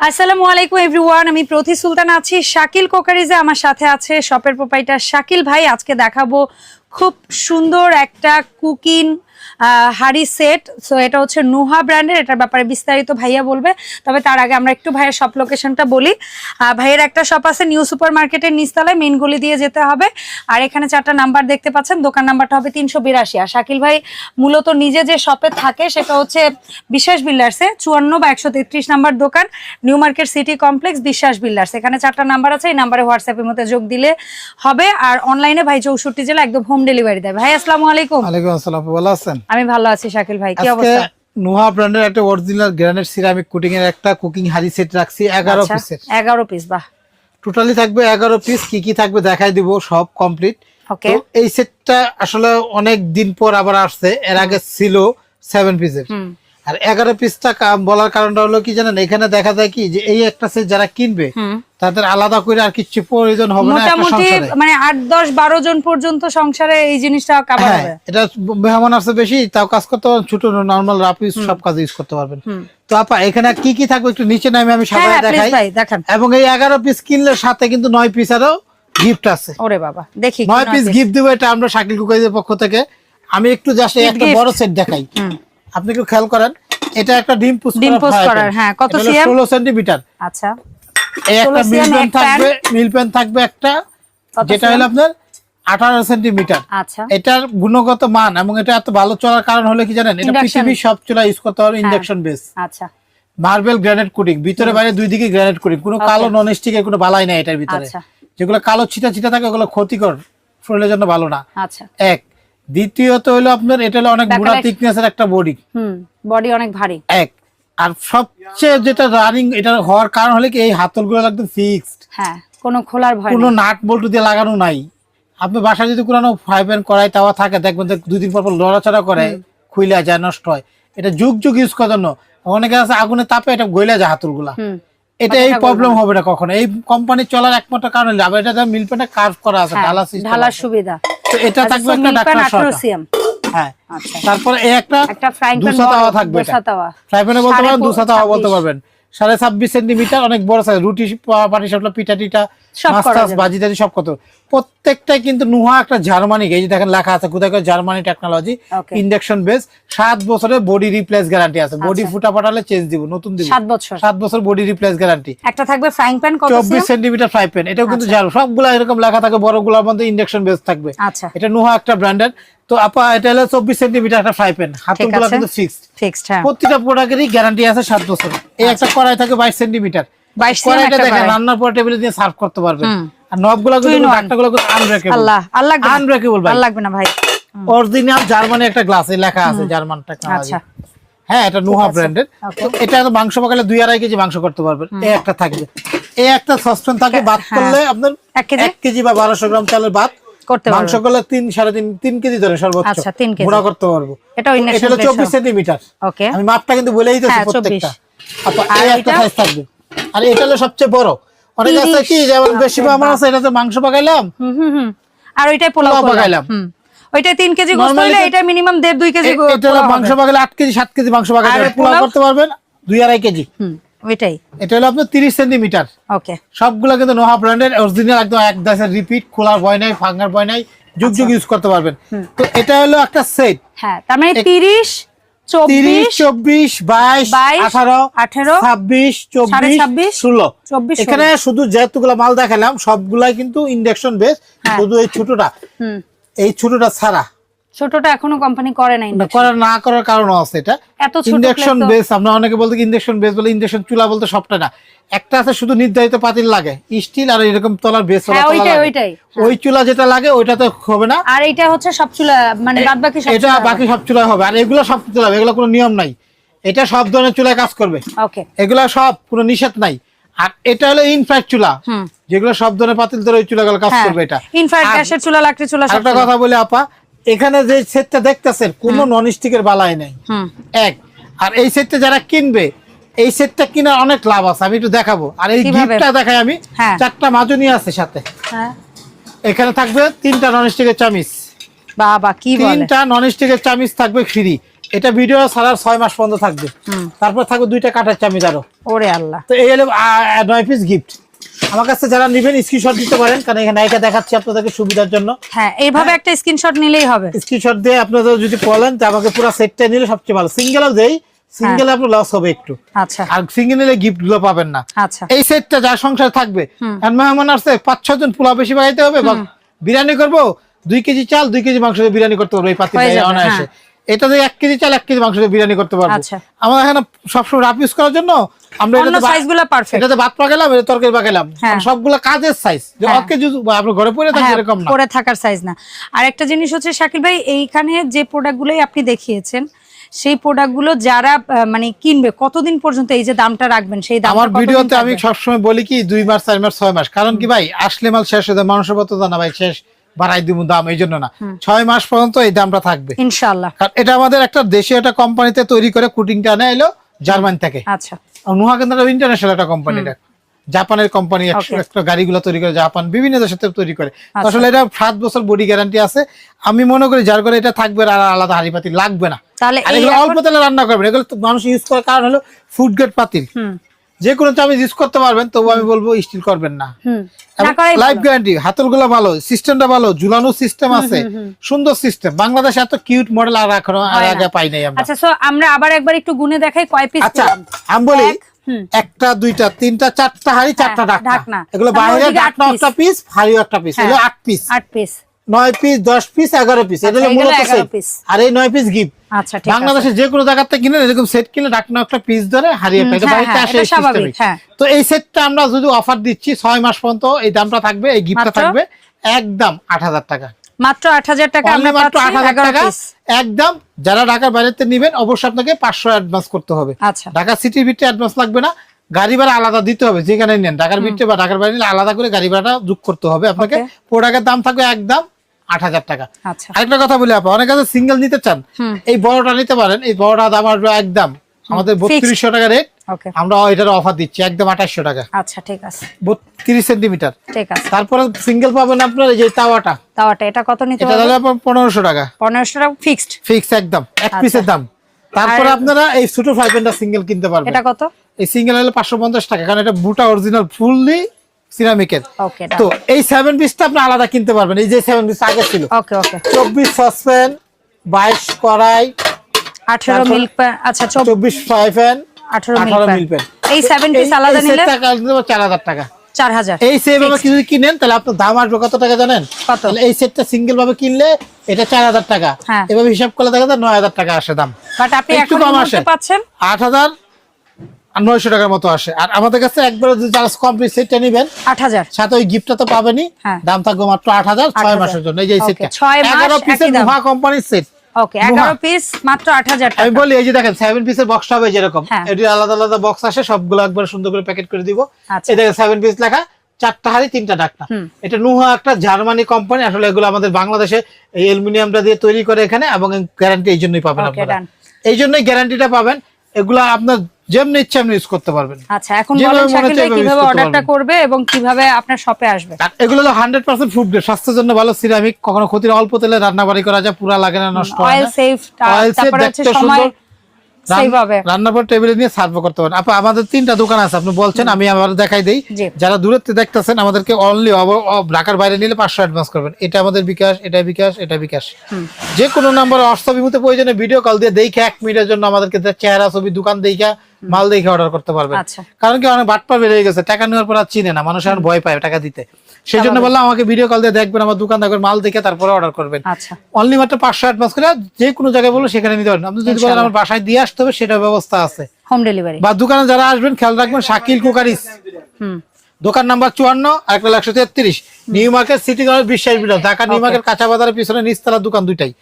আসসালামু আলাইকুম এভরিওয়ান আমি প্রতি সুলতান আছি। শাকিল কোকারিজে আমার সাথে আছে শপের প্রোপাইটার শাকিল ভাই। আজকে দেখাবো খুব সুন্দর একটা কুকিং হাড়ি সেট সো এটা হচ্ছে নুহা ব্র্যান্ডের এটার ব্যাপারে বিস্তারিত ভাইয়া বলবে। তবে তার আগে আমরা একটু ভাইয়ের শপ লোকেশনটা বলি। ভাইয়ের একটা শপ আছে নিউ সুপার মার্কেটের নিচতলায় মেন গলি দিয়ে যেতে হবে। আর এখানে চারটা নাম্বার দেখতে পাচ্ছেন, দোকান নাম্বারটা হবে তিনশো বিরাশি। আর শাকিল ভাই মূলত নিজে যে শপে থাকে, সেটা হচ্ছে বিশ্বাস বিল্ডার্সে, চুয়ান্ন বা একশো তেত্রিশ নাম্বার দোকান new market city complex Biswas builders. এখানে চারটা নাম্বার আছে, এই নাম্বারে হোয়াটসঅ্যাপের মধ্যে যোগ দিলে হবে। আর অনলাইনে ভাই চৌষট্টি জেলা একদম হোম ডেলিভারি দেয়। ভাই, আসসালামু আলাইকুম। ওয়ালাইকুম আসসালাম আছেন? আমি ভালো আছি শাকিল ভাই। কি অবস্থা? নোহা ব্র্যান্ডের একটা অরিজিনাল গ্রানাইট সিরামিক কোটিং এর একটা কুকিং হাড়ি সেট রাখছি এগারো আচ্ছা, পিসের এগারো পিস বাহ। টোটালি থাকবে এগারো পিস কি কি থাকবে দেখাই দিব সব কমপ্লিট ওকে তো এই সেটটা আসলে অনেক দিন পর আবার আসছে এর আগে ছিল 7 পিসের হুম। আর এগারো পিসটা বলার কারণটা হলো কি জানেন? এখানে দেখা যায় কি যে এই একটা সেট যারা কিনবে তাদের আলাদা করে আর কিছু প্রয়োজন হবে না মোটামুটি মানে আট দশ বারো জন পর্যন্ত সংসারে এই জিনিসটা কাভার হ্যাঁ হবে। এটা মেহমান আসছে বেশি তাও কাজ করতে পারবেন ছোট নর্মাল রাফ ইউজ সব কাজ ইউজ করতে পারবেন। তো আপা এখানে কি কি থাকবে একটু নিচে নামে আমি হ্যাঁ সবাই হ্যাঁ দেখাই। ভাই এবং এই এগারো পিস কিনলে সাথে কিন্তু নয় পিস আরও গিফট আছে। ওরে বাবা দেখি নয় পিস গিফট দিব এটা আমরা শাকিল কুকাইদের পক্ষ থেকে। আমি একটু জাস্ট একটা বড় সেট দেখাই। আপনি একটু খেয়াল করেন এটা একটা ডিম পুষ ডিম পোস্ট করার, হ্যাঁ, কত cm? ষোলো সেন্টিমিটার। আচ্ছা। এই একটা 16 মিল পেন থাকবে মিল পেন থাকবে একটা যেটা হলো আপনার আঠারো সেন্টিমিটার। আচ্ছা। এটার গুণগত মান এবং এটা এত ভালো চলার কারণ হলো কি জানেন এটা। পৃথিবীর সব চুলা ইউজ করতে পারবে ইন্ডাকশন বেস আচ্ছা। মার্বেল গ্রানাইট কোটিং ভিতরে বাইরে দুই দিকে গ্রানাইট কোটিং কোনো কালো নন স্টিকের কোনো বালাই নাই এটার ভিতরে। আচ্ছা। যেগুলো কালো ছিটা ছিটা থাকে ওগুলো ক্ষতিকর শরীরের জন্য ভালো না। আচ্ছা। এক দ্বিতীয়ত হলো আপনার এটা হলো অনেক বুড়া থিকনেসের একটা বডি হুম বডি অনেক ভারী। এক। আর সবচেয়ে যেটা রানিং এটা হওয়ার কারণ হলো কি এই হাতলগুলো একদম ফিক্সড হ্যাঁ কোনো খোলার ভয় কোনো নাট বল্টু দিয়ে লাগানো নাই। আপনি বাসায় যদি কোনো ফ্রাই প্যান কড়াই তাওয়া থাকে দেখবেন যে দুই দিন পর পর লড়াচড়া করে খুইলা যায় নষ্ট হয়। এটা যুগ যুগ ইউজ করার জন্য। অনেকে আছে আগুনে তাপে এটা গইলা যায় হাতুলগুলা। এটা এই প্রবলেম হবে না কখনো। এই কোম্পানি চলার একমাত্র কারণ হলো আবার এটা মিল প্যানে কার্ভ করা আছে হ্যাঁ, ঢালা ঢালার আছে। সুবিধা। তো এটা আচ্ছা, থাকবে একটা ডাকনা pan ডাক্তার 18 সরকার cm হ্যাঁ আচ্ছা। তারপরে একটা একটা ফ্রাইং প্যান থাকবে এটা। ফ্রাইং প্যানে বলতে পারেন তাওয়া বলতে। পারবেন। সাড়ে ছাব্বিশ সেন্টিমিটার অনেক বড় সাইজ রুটি পাটি সাপলা পিঠা টিটা মাছ বাজি টাজি সব কত। প্রত্যেকটাই কিন্তু নুহা একটা জার্মানি এই যে দেখেন লেখা আছে কোথায় জার্মানি টেকনোলজি. ইন্ডাকশন বেস সাত বছরে বডি রিপ্লেস গ্যারান্টি আছে। বডি আচ্ছা। ফুটা পাঠালে চেঞ্জ দিব নতুন দিব। সাত বছর। সাত বছর বডি রিপ্লেস গ্যারান্টি একটা থাকবে ফ্রাইং প্যান কত চব্বিশ সেন্টিমিটার ফ্রাই প্যান এটাও কিন্তু জানো সবগুলা এরকম লেখা থাকে বড়গুলার মধ্যে ইন্ডাকশন বেস থাকবে। আচ্ছা। এটা নুহা একটা ব্র্যান্ডের তো আপা এটা হলো চব্বিশ সেন্টিমিটার একটা ফ্রাই প্যান হাতগুলো আছে। কিন্তু ফিক্সড ফিক্সড হ্যাঁ। প্রতিটা প্রোডাক্টেরই গ্যারান্টি আছে সাত বছর এই একটা কড়াই থাকে বাইশ সেন্টিমিটার 22 cm কড়াইটা দেখেন রান্নার পর টেবিলে দিয়ে সার্ভ করতে পারবেন। আর নবগুলো কিন্তু আনব্রেকেবল আল্লাহ আল্লাহ আনব্রেকেবল ভাই। লাগবে না ভাই। অরিজিনাল জার্মানি একটা গ্লাস লেখা আছে জার্মান টেকনোলজি আচ্ছা। হ্যাঁ এটা নুহা ব্র্যান্ডের. এটা মাংস পাকালে দুই আড়াই কেজি মাংস করতে পারবেন। এই একটা থাকবে। এই একটা সসপ্যান থাকে ভাত হ্যাঁ। করলে আপনার? এক কেজি বা বারোশো গ্রাম চালের ভাত। করতে পারব। মাংস করলে তিন সাড়ে তিন তিন কেজি ধরে সর্বোচ্চ। আচ্ছা, তিন কেজি। গুঁড়া করতে পারব। এটা ইন্ডাকশন হলো চব্বিশ সেন্টিমিটার। ওকে। আমি মাপটা কিন্তু বলেই দিতেছি হ্যাঁ, প্রত্যেকটা। আপা আর এই একটা এটা? সাইজ থাকবে। আর এটা হলো সবচেয়ে বড়। অনেক আছে কি যেমন বেশি আমার আছে এটাতে মাংস পাকাইলাম। হুম হুম আর ওইটাই পোলাও পাকাইলাম। হুম। ওইটাই তিন কেজি গোস্ত Normally হইলে এটা মিনিমাম দেড় দুই কেজি এটা মাংস। পাকালে আট কেজি সাত কেজি মাংস পাকালে পোলাও? করতে পারবেন দুই আড়াই কেজি। হুম। ওইটাই। এটা হলো আপনার তিরিশ সেন্টিমিটার। ওকে সবগুলো কিন্তু নোহা ব্র্যান্ডের অরিজিনাল একদম এক দাসের রিপিট খোলার ভয় নাই ভাঙার ভয় নাই যুগ যুগ ইউজ করতে পারবেন। তো এটা হলো একটা সেট হ্যাঁ তার মানে তিরিশ তিরিশ চব্বিশ চব্বিশ বাইশ 22, আঠারো ছাব্বিশ চব্বিশ 26, ষোলো। 24, এখানে শুধু যেহেতুগুলো মাল দেখালাম সবগুলাই কিন্তু ইন্ডাকশন বেস হ্যাঁ। শুধু এই ছোটটা। এই ছোটটা ছাড়া। ছোটটা এখনও কোম্পানি করে নাই না করার না করার কারণও আছে এটা। এত ছোট ইন্ডাকশন বেস আমরা অনেকে বলতে ইন্ডাকশন বেস বলে ইন্ডাকশন চুলা বলতে সবটা না। একটা আছে শুধু নির্ধারিত পাতিল লাগে স্টিল আর এরকম তলার বেস হ্যাঁ, ওইটাই, ওইটাই। ওই চুলা যেটা লাগে ওইটাতে হবে না। আর এইটা হচ্ছে সব চুলা মানে বাদ বাকি সব এটা বাকি সব চুলায় হবে। আর এগুলো সব চুলা হবে এগুলো কোনো নিয়ম নাই। এটা সব ধরনের চুলায় কাজ করবে। ওকে এগুলা সব কোনো নিষেধ নাই। আর এটা হলো ইনফ্রাক্ট চুলা। যেগুলো সব ধরনের পাতিল ধরে ওই চুলাগুলো কাজ হ্যাঁ। করবে এটা। ইনফ্রারেড আর গ্যাসের চুলা লাকড়ি চুলা আরেকটা কথা বলে আপা। এখানে যে সেটটা দেখতেছেন কোনো নন স্টিকের বালাই নাই। এক। আর এই সেটটা যারা কিনবে এই সেটটা কিনার অনেক লাভ আছে আমি একটু দেখাবো। আর এই গিফটটা দেখাই আমি। হ্যাঁ। চারটা মাজনি আছে সাথে। হ্যাঁ। এখানে থাকবে তিনটা নন স্টিকের চামিচ। বাবা কি তিনটা নন স্টিকের চামিচ থাকবে ফ্রি এটা ভিডিও ছাড়ার ছয় মাস পর্যন্ত থাকবে। তারপর থাকবে দুইটা কাঠের চামিজ আরও। ওরে আল্লাহ। তো এই হলো নয় পিস গিফট আমার কাছে যারা নেবেন স্ক্রিনশট দিতে পারেন কারণ এখানে নায়িকা দেখাচ্ছি আপনাদেরকে সুবিধার জন্য। হ্যাঁ এইভাবে একটা স্ক্রিনশট নিলেই হবে। স্ক্রিনশট দিয়ে আপনাদের যদি বলেন তো আমাকে পুরো সেটটা নিলে সবচেয়ে ভালো। সিঙ্গেলও দেই সিঙ্গেলে আপনার লস হবে একটু। আচ্ছা। আর সিঙ্গেল নিলে গিফটগুলো পাবেন না। আচ্ছা। এই সেটটা যার সংসার থাকবে। আর মেহমান আসছে পাঁচ ছয় জন পোলাও বেশি বানাইতে হবে বা বিরিয়ানি করব দুই কেজি চাল দুই কেজি মাংস দিয়ে বিরিয়ানি করতে পারব এই পাতি হয়ে অনায়াসে। এটা দিয়ে এক কেজি চাল এক কেজি মাংস দিয়ে বিরিয়ানি করতে পারব। আচ্ছা। আমার এখানে সবসময় রাফ ইউজ করার জন্য আমরা অন্য এটাতে গুলো পারফেক্ট এটাতে ভাত পাকালাম এটা তরকারি পাকালাম হ্যাঁ। সবগুলো কাজের সাইজ যে হ্যাঁ। এক ঘরে পড়ে থাকে এরকম না। পরে থাকার সাইজ না। আর একটা জিনিস হচ্ছে শাকিল ভাই এইখানে যে প্রোডাক্টগুলোই আপনি দেখিয়েছেন সেই প্রোডাক্টগুলো যারা মানে কিনবে কতদিন পর্যন্ত এই যে দামটা রাখবেন সেই দাম আমার ভিডিওতে আমি সবসময় বলি কি দুই মাস চার মাস ছয় মাস। কারণ কি ভাই আসলে মাল শেষ হয়ে যায় মানুষের মতো না ভাই শেষ। বাড়াই দিব দাম এই জন্য না। ছয় মাস পর্যন্ত এই দামটা থাকবে। ইনশাআল্লাহ। কারণ এটা আমাদের একটা দেশীয় একটা কোম্পানিতে তৈরি করে কুটিংটা আনা এলো জার্মানি থেকে। আচ্ছা। নুহা কেন্দ্র ইন্টারন্যাশনাল একটা কোম্পানি জাপানের কোম্পানি. একটা গাড়িগুলো তৈরি করে জাপান বিভিন্ন দেশের তৈরি করে। আচ্ছা। আসলে এটা সাত বছর বডি গ্যারান্টি আছে। আমি মনে করি যার করে এটা থাকবে আর আলাদা হাড়িপাতি লাগবে না। তাহলে অল্প তেলে রান্না করবেন। এগুলো মানুষ ইউজ করার কারণ হলো ফুড গ্রেড পাতিল। যে কোনো চামিচ ইউজ করতে পারবেন তবু আমি বলব স্টিল করবেন না। লাইফ। গ্যারান্টি হাতলগুলো ভালো সিস্টেমটা ভালো ঝুলানো সিস্টেম আছে সুন্দর সিস্টেম বাংলাদেশে এত কিউট মডেল আর এখনও আর আগে পাই নাই আমরা। আচ্ছা সো আমরা আবার একবার একটু গুনে দেখাই কয় পিস আচ্ছা আমি বলি একটা দুইটা তিনটা চারটা হাড়ি চারটা হ্যাঁ, ঢাকনা। এগুলো বাইরে ডাকনা একটা পিস হাড়িও একটা পিস হ্যাঁ। এগুলো আট পিস আট পিস নয় পিস দশ পিস এগারো পিস আচ্ছা, এগুলো এগুলো মূলত 11 set। piece। আর এই নয় পিস গিফট আচ্ছা বাংলাদেশে যে কোনো জায়গাতে কিনে এরকম সেট কিনে ডাকনা একটা পিস ধরে হারিয়ে পাই হ্যাঁ, বাড়িতে হ্যাঁ, আসে। হ্যাঁ। তো এই সেটটা আমরা যদি অফার দিচ্ছি ছয় মাস পর্যন্ত এই দামটা থাকবে এই গিফটটা থাকবে একদম আট হাজার টাকা। মাত্র আট হাজার টাকা আমরা মাত্র আট হাজার টাকা। একদম যারা ঢাকার বাইরেতে নিবেন অবশ্যই আপনাকে পাঁচশো অ্যাডভান্স করতে হবে। আচ্ছা। ঢাকা সিটির ভিতরে অ্যাডভান্স লাগবে না গাড়ি ভাড়া আলাদা দিতে হবে যেখানে নেন। ঢাকার ভিতরে বা ঢাকার বাইরে আলাদা করে গাড়ি ভাড়াটা যোগ করতে হবে। আপনাকে. প্রোডাক্টের দাম থাকবে একদম আট হাজার টাকা। আচ্ছা। আরেকটা কথা বলি আপা অনেক কাছে সিঙ্গেল নিতে চান এই বড়টা নিতে পারেন এই বড়টা দাম আসবে একদম আমাদের বত্রিশশো টাকা রেট আমরা এটার অফার দিচ্ছি একদম আঠাশশো টাকা। আচ্ছা ঠিক আছে। বত্রিশ সেন্টিমিটার। ঠিক আছে। তারপরে সিঙ্গেল পাবেন আপনার এই যে তাওয়াটা। তাওয়াটা এটা কত নিতে এটা তাহলে আপনার পনেরোশো টাকা। পনেরোশো টাকা ফিক্সড ফিক্স একদম এক আচ্ছা। পিসের দাম। তারপরে আপনারা এই ছোট ফাইভ সিঙ্গেল কিনতে পারবেন। এটা কত? এই সিঙ্গেল হলে পাঁচশো পঞ্চাশ টাকা কারণ এটা বুটা অরিজিনাল ফুললি সিরামিকের তো এই সেভেন পিসটা আপনি আলাদা কিনতে পারবেন। এই যে সেভেন পিস আগে ছিল। চব্বিশ সসপ্যান বাইশ কড়াই আঠেরো মিল্ক আচ্ছা চব্বিশ ফ্রাই প্যান আঠারো মিল্ক মিল প্যান এই সেভেন পিস আলাদা নিলে? চার হাজার টাকা। চার হাজার। এই কিছু কিনেন তাহলে আপনার দাম আসবে কত টাকা জানেন? তাহলে এই সেটটা সিঙ্গেল ভাবে কিনলে এটা চার হাজার টাকা। হ্যাঁ। এভাবে হিসাব করলে দেখা যায় নয় হাজার টাকা আসে দাম। বাট আপনি একটু কম এই আসে। পাচ্ছেন? আট হাজার নয়শো টাকার মতো আসে। আর আমাদের কাছে একবার কমপ্লিট সেটটা নিবেন আট হাজার। সাথে ওই গিফটটা তো পাবেনই। হ্যাঁ। দাম থাকবে মাত্র আট হাজার ছয় মাসের জন্য। এই যে সেটটা এগারো পিসের। মুহা কোম্পানির সেট ওকে পিস মাত্র আট হাজার টাকা। আমি বলি এই যে দেখেন সেভেন পিসের বক্সটা হবে যেরকম। হ্যাঁ। এটি আলাদা আলাদা বক্স আসে সবগুলো একবার সুন্দর করে প্যাকেট করে দিব। আচ্ছা। এই দেখেন সেভেন পিস লেখা চারটা হাড়ি তিনটা ডাকনা। এটা নুহা একটা জার্মানি কোম্পানি আসলে এগুলো আমাদের বাংলাদেশে এই অ্যালুমিনিয়ামটা দিয়ে তৈরি করে এখানে এবং গ্যারান্টি এই জন্যই পাবেন আপনারা। এই জন্যই গ্যারান্টিটা পাবেন। এগুলা আপনার যেমনি ইচ্ছা আপনি ইউজ করতে পারবেন। আচ্ছা এখন বলেন শাকিল ভাই কীভাবে অর্ডারটা করবে এবং কীভাবে আপনার শপে আসবে? এগুলো হলো হান্ড্রেড পার্সেন্ট ফুড গ্রেড স্বাস্থ্যের জন্য ভালো সিরামিক কখনো ক্ষতির অল্প তেলে রান্না বাড়ি করা যায় পুরা লাগে না নষ্ট হয় অয়েল সেফ তারপরে হচ্ছে সময় সুন্দর। সেভ হবে রান্নার পর টেবিলে নিয়ে সার্ভ করতে পারেন। আপা আমাদের তিনটা দোকান আছে। আপনি বলছেন আমি আবার দেখাই দেই। যারা দূরের থেকে দেখতেছেন আমাদেরকে অনলি ঢাকার বাইরে নিলে পাঁচশো অ্যাডভান্স করবেন। এটা আমাদের বিকাশ এটা বিকাশ এটা বিকাশ। যে কোনো নাম্বার হোয়াটসঅ্যাপ ইমুতে প্রয়োজনে ভিডিও কল দিয়ে দেখে এক মিনিটের জন্য আমাদেরকে চেহারা ছবি দোকান দেখা মাল দেখে অর্ডার করতে পারবেন। আচ্ছা। কারণ কি অনেক বাটপা বেড়ে গেছে। টাকা নেওয়ার পর আর চিনে না। মানুষ এখন ভয় পায় টাকা দিতে। সেই জন্য বললাম আমাকে ভিডিও কল দিয়ে দেখবেন আমার দোকান দেখবেন মাল দেখে তারপরে অর্ডার করবেন। আচ্ছা। অনলি মাত্র পাঁচশো অ্যাডভান্স করে যে কোনো জায়গায় বলব সেখানে নিতে পারেন। আপনি যদি বলেন আমার বাসায় দিয়ে আসতে হবে সেটা ব্যবস্থা আছে। হোম ডেলিভারি বা দোকানে যারা আসবেন খেয়াল রাখবেন শাকিল কুকারিস। দোকান নাম্বার চুয়ান্ন আর একটা একশো তেত্রিশ। New market city college Biswas builder Dhaka new market কাঁচা বাজারের পিছনে নিচতলার দোকান দুইটাই।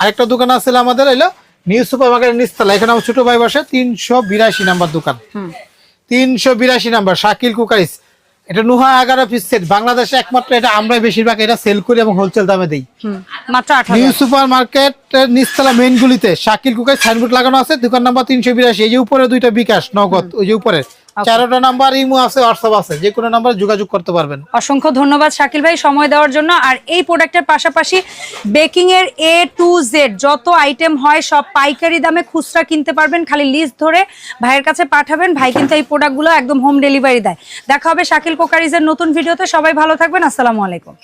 আরেকটা দোকান আছে আমাদের এলো নিউ সুপার মার্কেটের নিচতলা এখানে আমার ছোট ভাই বসে তিনশো বিরাশি নাম্বার দোকান। তিনশো বিরাশি নাম্বার শাকিল কুকারিস। এটা নুহা এগারো পিস সেট বাংলাদেশে একমাত্র এটা আমরা বেশিরভাগ এটা সেল করি এবং হোলসেল দামে দিই। নিউ সুপার মার্কেট নিচতলা মেইন গুলিতে শাকিল কুকায় সাইনবোর্ড লাগানো আছে দোকান নাম্বার তিনশো বিরাশি। এই যে উপরে দুইটা বিকাশ নগদ ওই যে উপরে। চারোটা নাম্বার ইমো আছে হোয়াটসঅ্যাপ আছে যে কোনো নাম্বারে যোগাযোগ করতে পারবেন। অসংখ্য ধন্যবাদ শাকিল ভাই সময় দেওয়ার জন্য। আর এই প্রোডাক্টের পাশাপাশি বেকিং এর এ টু জেড যত আইটেম হয় সব পাইকারি দামে খুচরা কিনতে পারবেন। খালি লিস্ট ধরে ভাইয়ের কাছে পাঠাবেন ভাই কিন্তু এই প্রোডাক্টগুলো একদম হোম ডেলিভারি দেয়। দেখা হবে শাকিল কোকারিজের নতুন ভিডিওতে সবাই ভালো থাকবেন আসসালামু আলাইকুম।